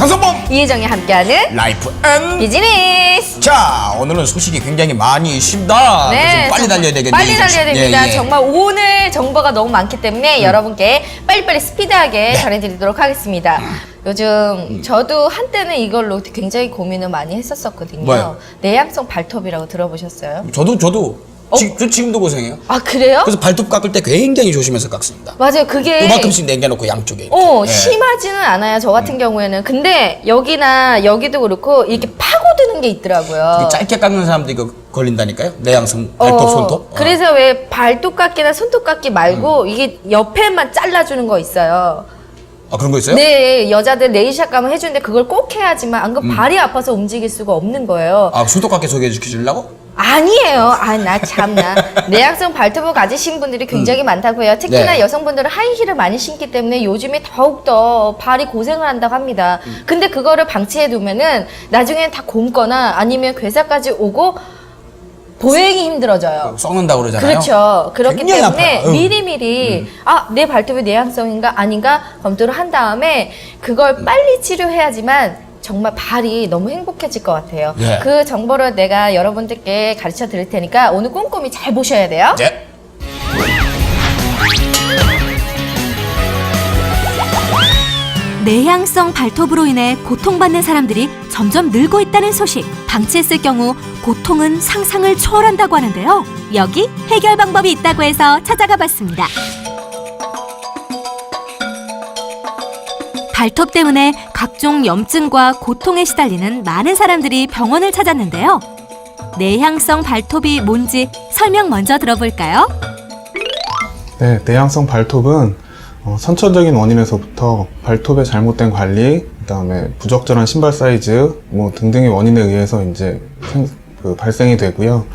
강성범 이혜정이 함께하는 라이프 앤 비즈니스. 자 오늘은 소식이 굉장히 많이 빨리 네, 정말 달려야 되겠네요 빨리 이 달려야. 됩니다. 예, 예. 정말 오늘 정보가 너무 많기 때문에 여러분께 빨리빨리 스피드하게 네. 전해드리도록 하겠습니다. 요즘 저도 한때는 이걸로 굉장히 고민을 많이 했었었거든요. 뭐요? 내향성 발톱이라고 들어보셨어요? 저도 저도 어? 지, 저 지금도 고생해요 아 그래요? 그래서 발톱 깎을 때 굉장히 조심해서 깎습니다 맞아요. 그게 요만큼씩 남겨놓고 양쪽에 이렇게. 어, 예. 심하지는 않아요. 저 같은 경우에는. 근데 여기나 여기도 그렇고 이렇게 파고드는 게 있더라고요. 짧게 깎는 사람도 이거 걸린다니까요 내양성 발톱 어, 손톱 어. 그래서 왜 발톱 깎기나 손톱 깎기 말고 이게 옆에만 잘라주는 거 있어요. 아 그런 거 있어요? 네, 여자들 네일샵 가면 해주는데 그걸 꼭 해야지만 안 그러면 발이 아파서 움직일 수가 없는 거예요. 아 손톱 깎기 소개해 주시려고? 아니에요. 아, 나 참나. 내향성 발톱을 가지신 분들이 굉장히 많다고 해요. 특히나 네. 여성분들은 하이힐을 많이 신기 때문에 요즘에 더욱더 발이 고생을 한다고 합니다. 근데 그거를 방치해 두면은 나중엔 다 곪거나 아니면 괴사까지 오고 보행이 힘들어져요. 썩는다 고 그러잖아요 그렇죠. 그렇기 굉장히 때문에 아파요. 응. 미리미리 아, 내 발톱이 내향성인가 아닌가 검토를 한 다음에 그걸 빨리 치료해야지만 정말 발이 너무 행복해질 것 같아요. 예. 그 정보를 내가 여러분들께 가르쳐 드릴 테니까 오늘 꼼꼼히 잘 보셔야 돼요. 네. 내향성 발톱으로 인해 고통받는 사람들이 점점 늘고 있다는 소식. 방치했을 경우 고통은 상상을 초월한다고 하는데요. 여기 해결 방법이 있다고 해서 찾아가 봤습니다. 발톱 때문에 각종 염증과 고통에 시달리는 많은 사람들이 병원을 찾았는데요. 내향성 발톱이 뭔지 설명 먼저 들어볼까요? 네, 내향성 발톱은 어, 선천적인 원인에서부터 발톱의 잘못된 관리, 그다음에 부적절한 신발 사이즈, 뭐 등등의 원인에 의해서 이제 생- 그 발생이 되고요.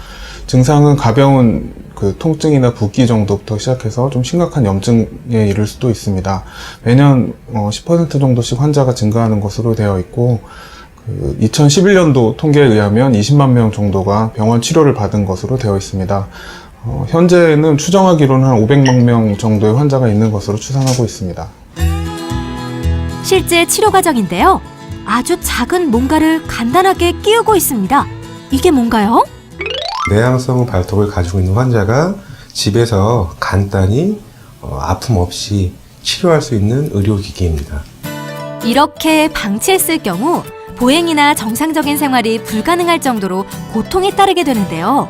증상은 가벼운 그 통증이나 붓기 정도부터 시작해서 좀 심각한 염증에 이를 수도 있습니다. 매년 어, 10% 정도씩 환자가 증가하는 것으로 되어 있고, 그 2011년도 통계에 의하면 20만 명 정도가 병원 치료를 받은 것으로 되어 있습니다. 어, 현재는 추정하기로는 한 500만 명 정도의 환자가 있는 것으로 추산하고 있습니다. 실제 치료 과정인데요. 아주 작은 뭔가를 간단하게 끼우고 있습니다. 이게 뭔가요? 내향성 발톱을 가지고 있는 환자가 집에서 간단히 어, 아픔 없이 치료할 수 있는 의료기기입니다. 이렇게 방치했을 경우 보행이나 정상적인 생활이 불가능할 정도로 고통이 따르게 되는데요.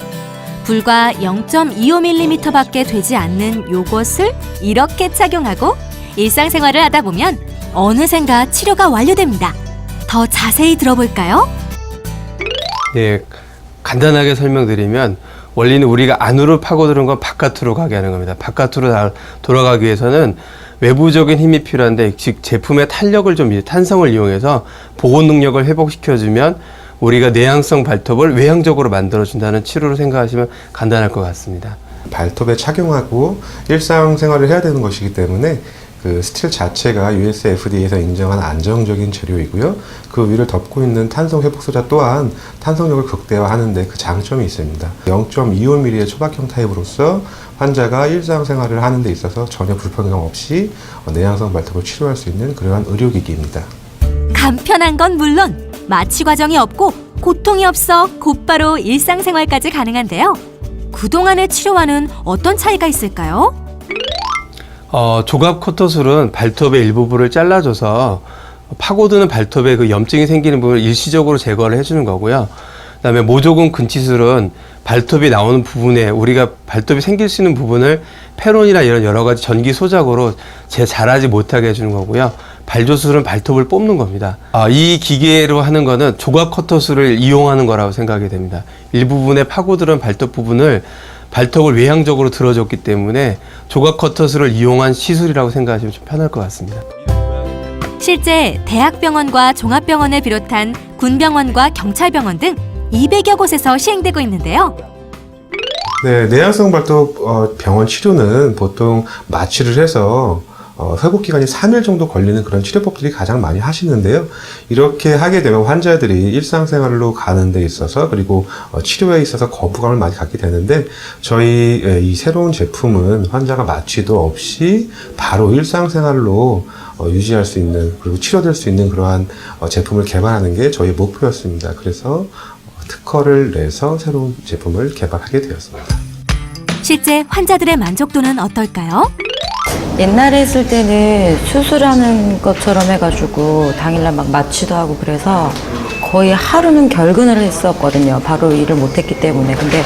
불과 0.25mm밖에 되지 않는 요것을 이렇게 착용하고 일상생활을 하다 보면 어느샌가 치료가 완료됩니다. 더 자세히 들어볼까요? 예, 간단하게 설명드리면 원리는 우리가 안으로 파고드는 건 바깥으로 가게 하는 겁니다. 바깥으로 다- 돌아가기 위해서는 외부적인 힘이 필요한데 즉 제품의 탄력을 좀 이- 탄성을 이용해서 보온 능력을 회복시켜주면 우리가 내향성 발톱을 외향적으로 만들어준다는 치료로 생각하시면 간단할 것 같습니다. 발톱에 착용하고 일상생활을 해야 되는 것이기 때문에 그 스틸 자체가 US FDA에서 인정한 안정적인 재료이고요. 그 위를 덮고 있는 탄성 회복소자 또한 탄성력을 극대화하는데 그 장점이 있습니다. 0.25mm의 초박형 타입으로서 환자가 일상생활을 하는 데 있어서 전혀 불편감 없이 내향성 발톱을 치료할 수 있는 그러한 의료기기입니다. 간편한 건 물론 마취 과정이 없고 고통이 없어 곧바로 일상생활까지 가능한데요. 그동안의 치료와는 어떤 차이가 있을까요? 어, 조갑 커터술은 발톱의 일부분을 잘라줘서 파고드는 발톱에 그 염증이 생기는 부분을 일시적으로 제거를 해주는 거고요. 그다음에 모조금 근치술은 발톱이 나오는 부분에 우리가 발톱이 생길 수 있는 부분을 페론이나 이런 여러 가지 전기 소작으로 재 자라지 못하게 해주는 거고요. 발조술은 발톱을 뽑는 겁니다. 아, 이 기계로 하는 거는 조각 커터술을 이용하는 거라고 생각이 됩니다. 일부분에 파고들은 발톱 부분을 발톱을 외향적으로 들어줬기 때문에 조각 커터술을 이용한 시술이라고 생각하시면 좀 편할 것 같습니다. 실제 대학병원과 종합병원을 비롯한 군병원과 경찰병원 등 200여 곳에서 시행되고 있는데요. 네, 내향성 발톱 어, 병원 치료는 보통 마취를 해서 어, 회복 기간이 3일 정도 걸리는 그런 치료법들이 가장 많이 하시는데요. 이렇게 하게 되면 환자들이 일상생활로 가는 데 있어서 그리고 어, 치료에 있어서 거부감을 많이 갖게 되는데 저희 예, 이 새로운 제품은 환자가 마취도 없이 바로 일상생활로 어, 유지할 수 있는 그리고 치료될 수 있는 그러한 어, 제품을 개발하는 게 저희 목표였습니다. 그래서 어, 특허를 내서 새로운 제품을 개발하게 되었습니다. 실제 환자들의 만족도는 어떨까요? 옛날에 했을 때는 수술하는 것처럼 해가지고 당일날 막 마취도 하고 그래서 거의 하루는 결근을 했었거든요. 바로 일을 못했기 때문에. 근데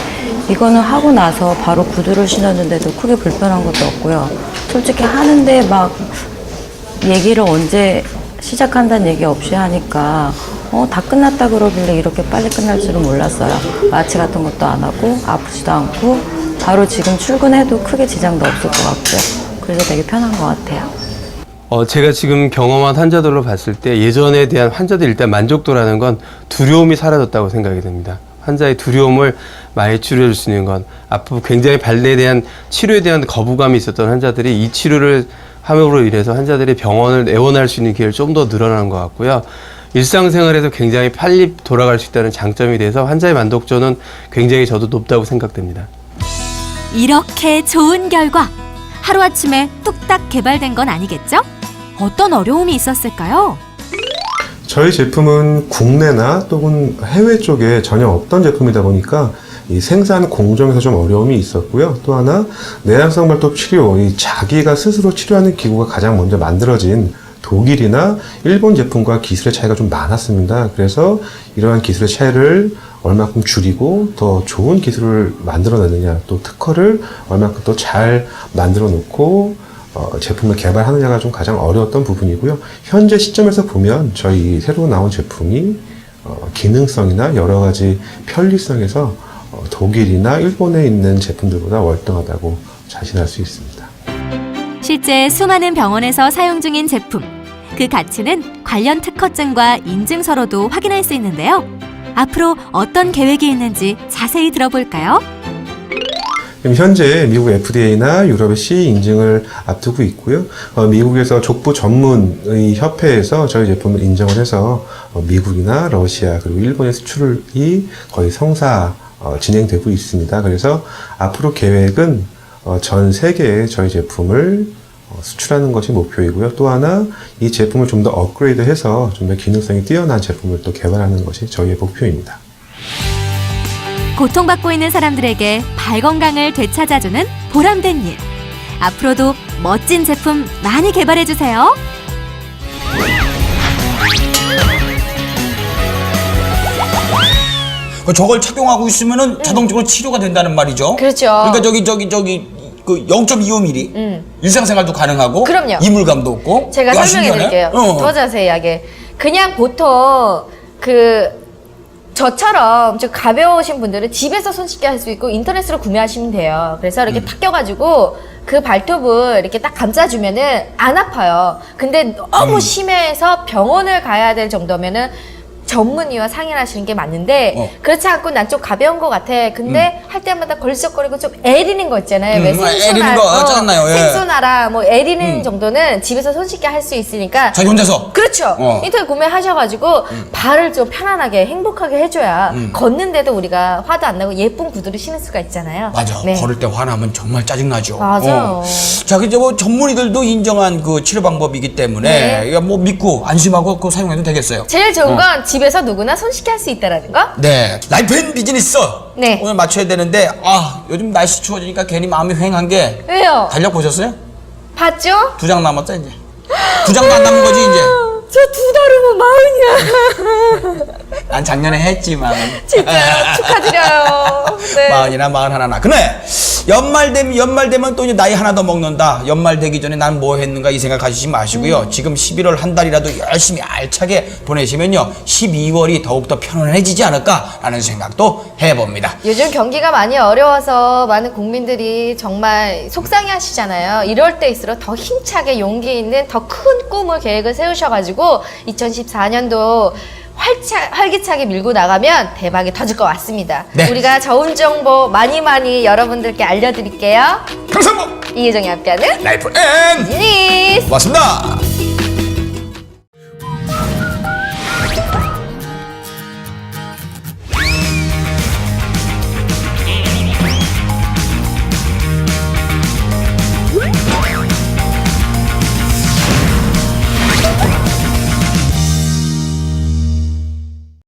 이거는 하고 나서 바로 구두를 신었는데도 크게 불편한 것도 없고요. 솔직히 하는데 막 얘기를 언제 시작한다는 얘기 없이 하니까 어, 다 끝났다 그러길래 이렇게 빨리 끝날 줄은 몰랐어요. 마취 같은 것도 안 하고 아프지도 않고 바로 지금 출근해도 크게 지장도 없을 것 같고요. 그래서 되게 편한 것 같아요. 어, 제가 지금 경험한 환자들로 봤을 때 예전에 대한 환자들 일단 만족도라는 건 두려움이 사라졌다고 생각이 됩니다. 환자의 두려움을 많이 치료해 줄 수 있는 건 앞으로 굉장히 발레에 대한 치료에 대한 거부감이 있었던 환자들이 이 치료를 함으로 인해서 환자들이 병원을 애원할 수 있는 기회를 좀 더 늘어나는 것 같고요. 일상생활에서 굉장히 빨리 돌아갈 수 있다는 장점이 돼서 환자의 만족도는 굉장히 저도 높다고 생각됩니다. 이렇게 좋은 결과 하루아침에 뚝딱 개발된 건 아니겠죠? 어떤 어려움이 있었을까요? 저희 제품은 국내나 또는 해외 쪽에 전혀 없던 제품이다 보니까 이 생산 공정에서 좀 어려움이 있었고요. 또 하나 내향성 발톱 치료, 이 자기가 스스로 치료하는 기구가 가장 먼저 만들어진 독일이나 일본 제품과 기술의 차이가 좀 많았습니다. 그래서 이러한 기술의 차이를 얼마큼 줄이고 더 좋은 기술을 만들어내느냐, 또 특허를 얼마큼 더 잘 만들어 놓고 어, 제품을 개발하느냐가 좀 가장 어려웠던 부분이고요. 현재 시점에서 보면 저희 새로 나온 제품이 어, 기능성이나 여러 가지 편리성에서 어, 독일이나 일본에 있는 제품들보다 월등하다고 자신할 수 있습니다. 실제 수많은 병원에서 사용 중인 제품. 그 가치는 관련 특허증과 인증서로도 확인할 수 있는데요. 앞으로 어떤 계획이 있는지 자세히 들어볼까요? 현재 미국 FDA나 유럽의 CE 인증을 앞두고 있고요. 어, 미국에서 족부 전문의 협회에서 저희 제품을 인정을 해서 어, 미국이나 러시아 그리고 일본의 수출이 거의 성사 어, 진행되고 있습니다. 그래서 앞으로 계획은 어, 전 세계에 저희 제품을 어, 수출하는 것이 목표이고요. 또 하나 이 제품을 좀 더 업그레이드해서 좀 더 기능성이 뛰어난 제품을 또 개발하는 것이 저희의 목표입니다. 고통받고 있는 사람들에게 발 건강을 되찾아주는 보람된 일. 앞으로도 멋진 제품 많이 개발해 주세요. 그 저걸 착용하고 있으면은 자동적으로 치료가 된다는 말이죠. 그렇죠. 그러니까 저기 저기 저기 그 0.25mm 음. 일상생활도 가능하고 그럼요. 이물감도 없고 제가 야, 설명해 신기하네. 드릴게요. 어. 더 자세하게. 그냥 보통 그 저처럼 좀 가벼우신 분들은 집에서 손쉽게 할 수 있고 인터넷으로 구매하시면 돼요. 그래서 음. 이렇게 탁 껴가지고 그 발톱을 이렇게 딱 감싸주면은 안 아파요. 근데 너무 음. 심해서 병원을 가야 될 정도면은 전문의와 상의를 하시는 게 맞는데 어. 그렇지 않고 난 좀 가벼운 것 같아. 근데 할 때마다 걸썩거리고 좀 애리는 거 있잖아요. 음, 왜 음, 생소나 애리는 거, 어, 짜증나요. 예. 생소나라 뭐 애리는 음. 정도는 집에서 손쉽게 할 수 있으니까 자기 혼자서 그렇죠. 어. 인터넷 구매하셔가지고 발을 좀 편안하게 행복하게 해줘야 음. 걷는데도 우리가 화도 안 나고 예쁜 구두를 신을 수가 있잖아요. 맞아. 네. 걸을 때 화나면 정말 짜증나죠. 어. 맞아요. 자, 그제 뭐 전문의들도 인정한 그 치료 방법이기 때문에 네. 이거 뭐 믿고 안심하고 그거 사용해도 되겠어요. 제일 어. 좋은 건 집 에서 누구나 손쉽게 할 수 있다라는 거. 네. 라이프 앤 비즈니스. 네. 오늘 맞춰야 되는데 아, 요즘 날씨 추워지니까 괜히 마음이 휑한 게 왜요? 달력 보셨어요? 봤죠? 두 장 남았다 이제. 두 장도 안 남은 거지 이제. 저 두 달이면 마흔이야. 난 작년에 했지만. 진짜 축하드려요. 네. 마흔이나 마흔 하나나. 근데 연말 되면 연말 되면 또 이제 나이 하나 더 먹는다. 연말 되기 전에 난 뭐 했는가 이 생각 가지지 마시고요. 음. 지금 11월 한 달이라도 열심히 알차게 보내시면요. 12월이 더욱더 편안해지지 않을까라는 생각도 해봅니다. 요즘 경기가 많이 어려워서 많은 국민들이 정말 속상해 하시잖아요. 이럴 때일수록 더 힘차게 용기 있는 더 큰 꿈을 계획을 세우셔가지고 2014년도 활차, 활기차게 밀고 나가면 대박이 터질 것 같습니다. 네. 우리가 좋은 정보 많이 많이 여러분들께 알려드릴게요. 강성모 이혜정이 함께하는 라이프 앤 비즈니스! 고맙습니다.